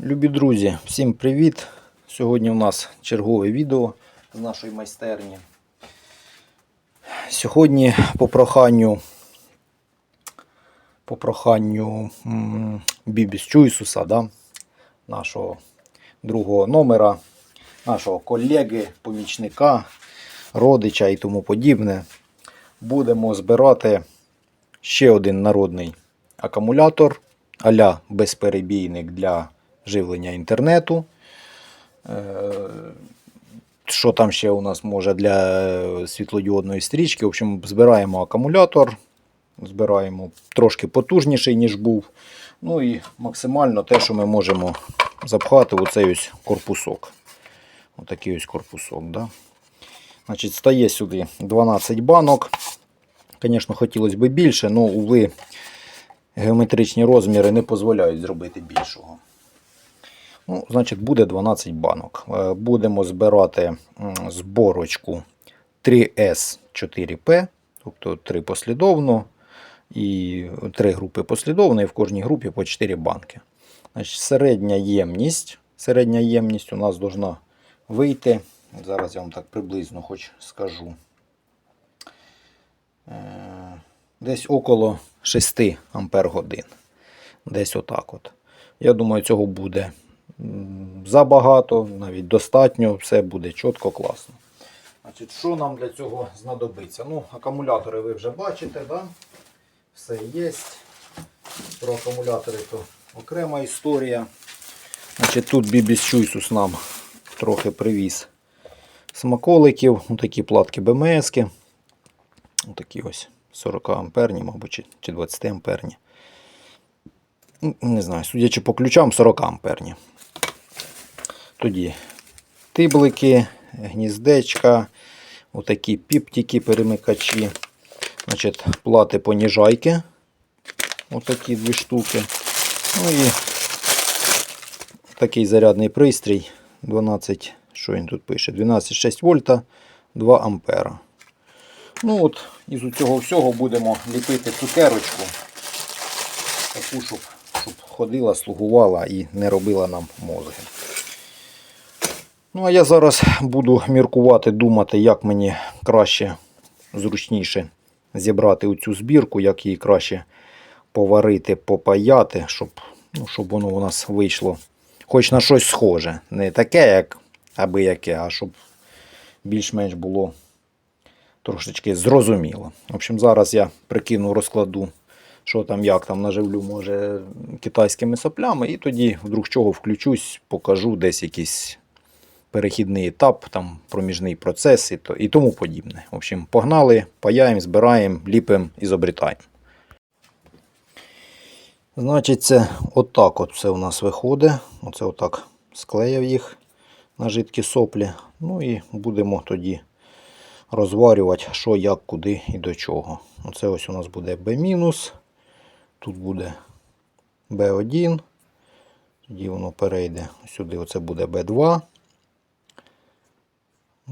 Любі друзі, всім привіт! Сьогодні у нас чергове відео з нашої майстерні. Сьогодні по проханню по проханню Бібіс Чуйсуса, да, нашого другого номера, нашого колеги, помічника, родича і тому подібне, будемо збирати ще один народний акумулятор а-ля безперебійник для живлення інтернету. Е, Що там ще у нас може для світлодіодної стрічки? В общем, збираємо акумулятор, збираємо трошки потужніший, ніж був. Ну і максимально те, що ми можемо запхати у цей ось корпусок. Отакий ось корпусок. Да? Значить, стає сюди 12 банок. Звісно, хотілося б більше, але, уви, геометричні розміри не дозволяють зробити більшого. Ну, Значить, буде 12 банок. Е, Будемо збирати зборочку 3S4P, тобто 3 послідовно і 3 групи послідовно, і в кожній групі по 4 банки. Значить, середня ємність. Середня ємність у нас должна вийти. Зараз я вам так приблизно хоч скажу. Е, Десь около 6 ампер годин. Десь отак от. Я думаю, цього буде забагато, навіть достатньо, все буде чітко, класно. Значить, Що нам для цього знадобиться? Ну, Акумулятори ви вже бачите, да? все є. Про акумулятори то окрема історія. Значить, Тут Бібіс Чуйсус нам трохи привіз смаколиків, ну, такі платки БМС. Такі ось 40 амперні, мабуть, чи- чи 20 амперні. Ну, Не знаю, судячи по ключам, 40 амперні. Тоді тиблики, гніздечка, отакі піптики, перемикачі. Значить, плати поніжайки. Отакі дві штуки. Ну і такий зарядний пристрій. 12, що він тут пише? 12,6 вольта, 2 ампера. Ну от, із цього всього будемо ліпити цукерочку. Таку, щоб, щоб ходила, слугувала і не робила нам мозги. Ну, а я зараз буду міркувати, думати, як мені краще, зручніше зібрати оцю збірку, як її краще поварити, попаяти, щоб, ну, щоб воно у нас вийшло хоч на щось схоже. Не таке, як аби яке, а щоб більш-менш було трошечки зрозуміло. В общем, зараз я прикину розкладу, що там, як там наживлю, може, китайськими соплями, і тоді вдруг чого включусь, покажу десь якийсь перехідний етап, там проміжний процес і, то, і тому подібне. В общем, погнали, паяємо, збираємо, ліпимо і зобрітаємо. Значить, це отак от все у нас виходить. Оце отак склеїв їх на жидкі соплі. Ну і будемо тоді розварювати, що, як, куди і до чого. Оце ось у нас буде B-, тут буде B1. Тоді воно перейде сюди, оце буде B2.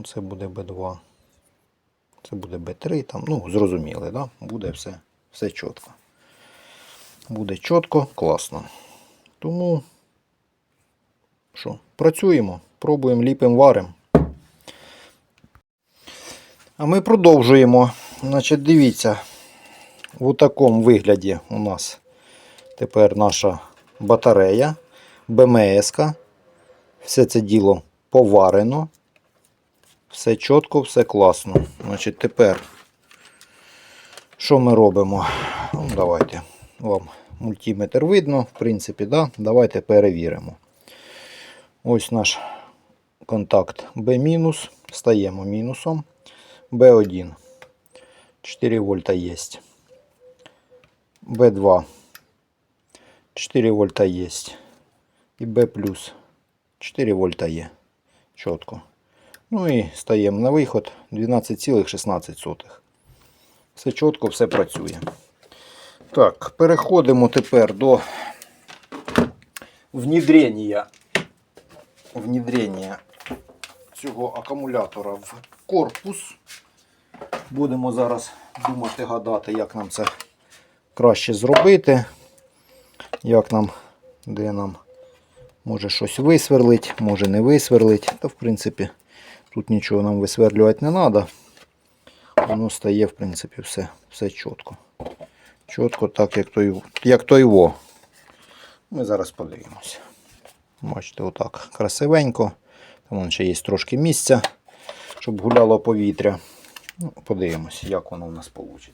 Це буде B2. Це буде B3. Там, ну, зрозуміли, да? буде все, все чітко. Буде чітко, класно. Тому, що, працюємо, пробуємо, ліпимо, варимо. А ми продовжуємо. Значить, дивіться, в такому вигляді у нас тепер наша батарея, БМС. -ка. Все це діло поварено. Все чітко, все класно. Значить, тепер, що ми робимо? Ну, давайте вам мультиметр видно, в принципі, да? давайте перевіримо. Ось наш контакт B-, стаємо мінусом. B1 4 вольта есть. B2 4 вольта есть. І B плюс 4 вольта є. Чітко. Ну і стаємо на виход 12,16. Все чітко, все працює. Так, переходимо тепер до внедрення, внедрення цього акумулятора в корпус. Будемо зараз думати, гадати, як нам це краще зробити. Як нам, де нам Може щось висверлить, може не висверлить. Та в принципі тут нічого нам висверлювати не треба. Воно стає, в принципі, все, все чітко. Чітко так, як той, як той во. Ми зараз подивимося. Бачите, отак красивенько. Там ще є трошки місця, щоб гуляло повітря. Ну, подивимося, як воно у нас вийде.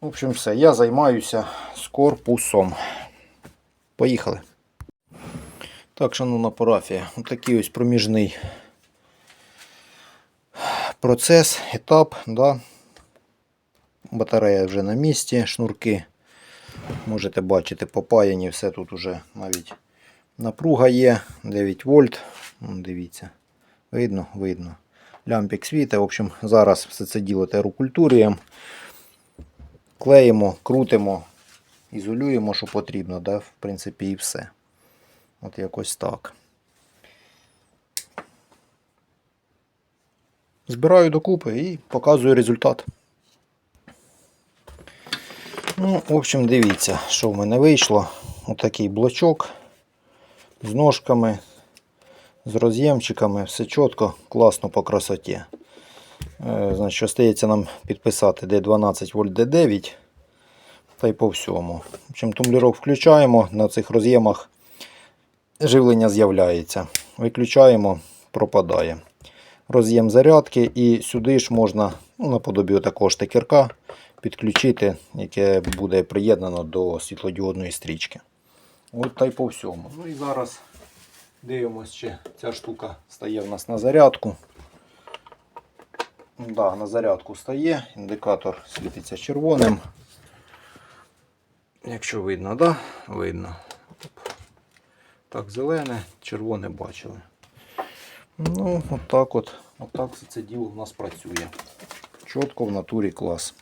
В общем, все. Я займаюся з корпусом. Поїхали. Так, шановна парафія, отакий ось проміжний процес, етап. Да. Батарея вже на місці, шнурки. Можете бачити, попаяні, все тут уже навіть напруга є, 9 вольт. Дивіться, видно, видно. Лямпік світе. В общем, зараз все це діло терокультурієм. Клеїмо, крутимо, ізолюємо, що потрібно, да? в принципі, і все. От якось так. Збираю докупи і показую результат. Ну, в общем, дивіться, що в мене вийшло. Отакий блочок з ножками, з роз'ємчиками, все чітко, класно по красоті. Е, Значить, остається нам підписати D12 вольт D9 та й по всьому. В общем, тумблерок включаємо, на цих роз'ємах живлення з'являється. Виключаємо, пропадає. Роз'єм зарядки і сюди ж можна ну, наподобі такого штекерка підключити, яке буде приєднано до світлодіодної стрічки. От та й по всьому. Ну і зараз дивимося, чи ця штука стає в нас на зарядку. Да, на зарядку стає, індикатор світиться червоним. Якщо видно, да? Видно. Так, зелене, червоне бачили. Ну, отак от, отак все це діло в нас працює. Чітко в натурі клас.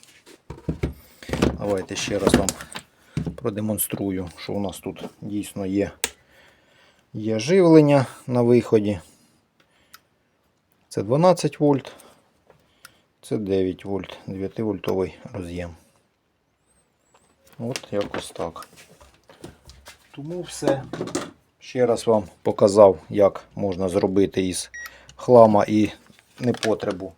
Давайте ще раз вам продемонструю, що у нас тут дійсно є, є живлення на виході. Це 12 вольт, це 9 вольт, 9 вольтовий роз'єм. От якось так. Тому все. Ще раз вам показав, як можна зробити із хлама і непотребу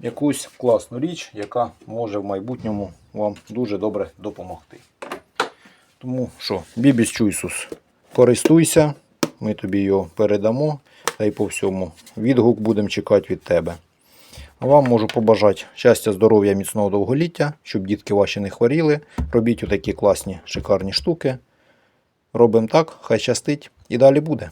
якусь класну річ, яка може в майбутньому вам дуже добре допомогти. Тому що, Бібіс Чуйсус, користуйся, ми тобі його передамо та й по всьому. Відгук будемо чекати від тебе. А вам можу побажати щастя, здоров'я, міцного довголіття, щоб дітки ваші не хворіли. Робіть отакі класні, шикарні штуки. Робимо так, хай щастить і далі буде.